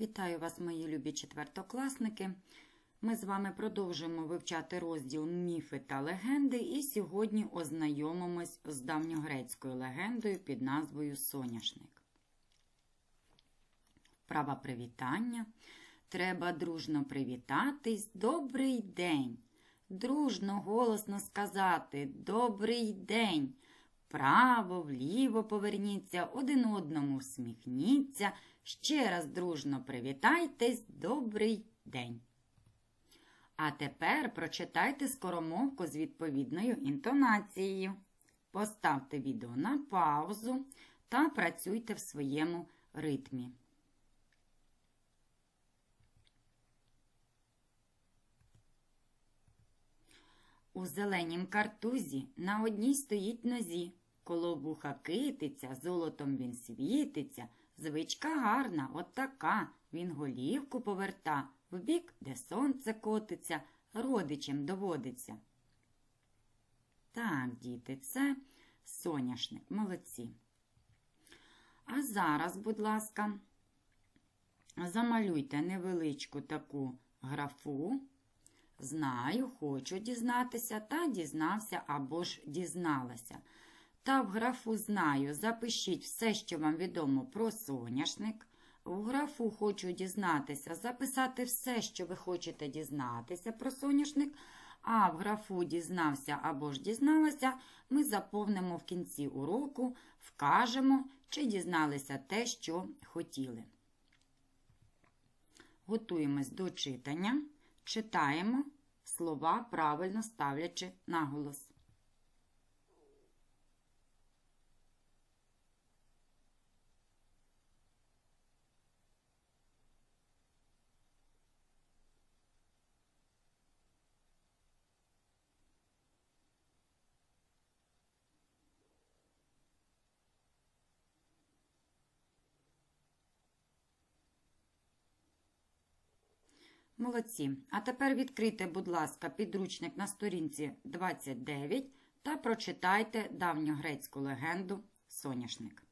Вітаю вас, мої любі четвертокласники. Ми з вами продовжуємо вивчати розділ міфи та легенди, і сьогодні ознайомимось з давньогрецькою легендою під назвою Соняшник. Права привітання. Треба дружно привітатись. Добрий день. Дружно голосно сказати Добрий день. Право, вліво поверніться, один одному всміхніться. Ще раз дружно привітайтесь, добрий день. А тепер прочитайте скоромовку з відповідною інтонацією. Поставте відео на паузу та працюйте в своєму ритмі. У зеленім картузі на одній стоїть нозі. Коло вуха китиця, золотом він світиться. Звичка гарна, от така. Він голівку поверта, в бік, де сонце котиться, родичем доводиться. Так, діти, це соняшник, молодці. А зараз, будь ласка, замалюйте невеличку таку графу. Знаю, хочу дізнатися та дізнався або ж дізналася. Та в графу знаю, запишіть все, що вам відомо про соняшник. В графу хочу дізнатися, записати все, що ви хочете дізнатися про соняшник. А в графу дізнався або ж дізналася, ми заповнимо в кінці уроку, вкажемо, чи дізналися те, що хотіли. Готуємось до читання. Читаємо слова, правильно ставлячи наголос. Молодці. А тепер відкрийте, будь ласка, підручник на сторінці 29 та прочитайте давньогрецьку легенду Соняшник.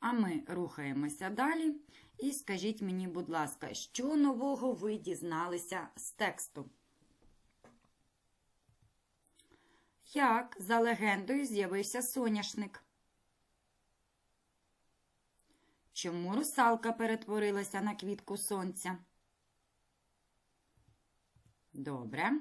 А ми рухаємося далі. І скажіть мені, будь ласка, що нового ви дізналися з тексту? Як за легендою з'явився соняшник? Чому русалка перетворилася на квітку сонця? Добре.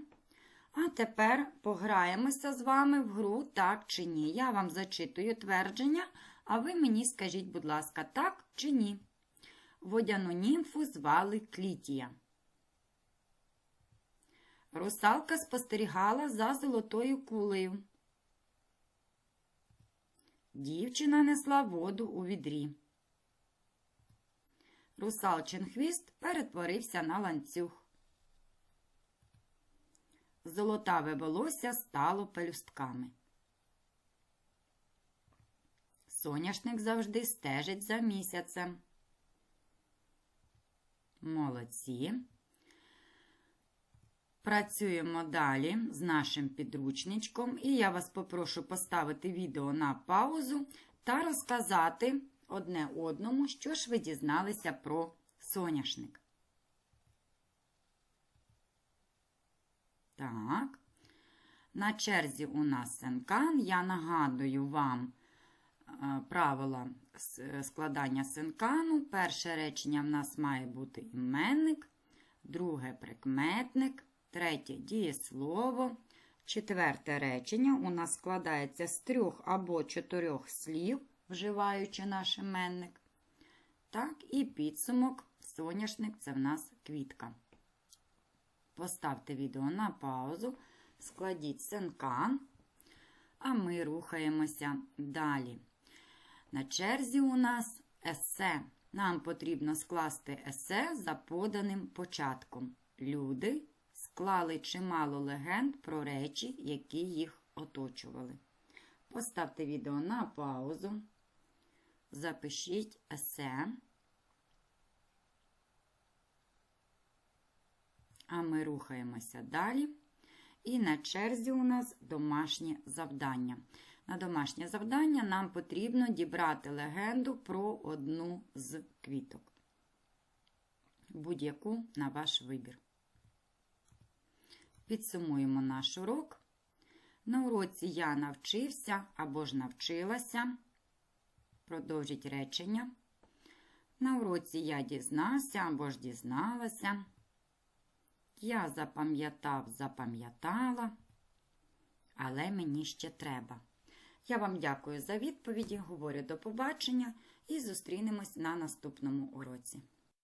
А тепер пограємося з вами в гру так чи ні. Я вам зачитую твердження, а ви мені скажіть, будь ласка, так чи ні. Водяну німфу звали Клітія. Русалка спостерігала за золотою кулею. Дівчина несла воду у відрі. Русалчин хвіст перетворився на ланцюг. Золотаве волосся стало пелюстками. Соняшник завжди стежить за місяцем. Молодці. Працюємо далі з нашим підручничком, і я вас попрошу поставити відео на паузу та розказати одне одному, що ж ви дізналися про соняшник. Так. На черзі у нас синкан. Я нагадую вам е, правила складання синкану. Перше речення в нас має бути іменник, друге прикметник, третє дієслово. Четверте речення у нас складається з трьох або чотирьох слів, вживаючи наш іменник. Так, і підсумок, соняшник це в нас квітка. Поставте відео на паузу, складіть синкан, а ми рухаємося далі. На черзі у нас есе. Нам потрібно скласти есе за поданим початком. Люди склали чимало легенд про речі, які їх оточували. Поставте відео на паузу, запишіть есе. А ми рухаємося далі. І на черзі у нас домашнє завдання. На домашнє завдання нам потрібно дібрати легенду про одну з квіток. будь-яку на ваш вибір. Підсумуємо наш урок. На уроці я навчився або ж навчилася. Продовжіть речення. На уроці я дізнався або ж дізналася. Я запам'ятав, запам'ятала, але мені ще треба. Я вам дякую за відповіді, говорю до побачення і зустрінемось на наступному уроці.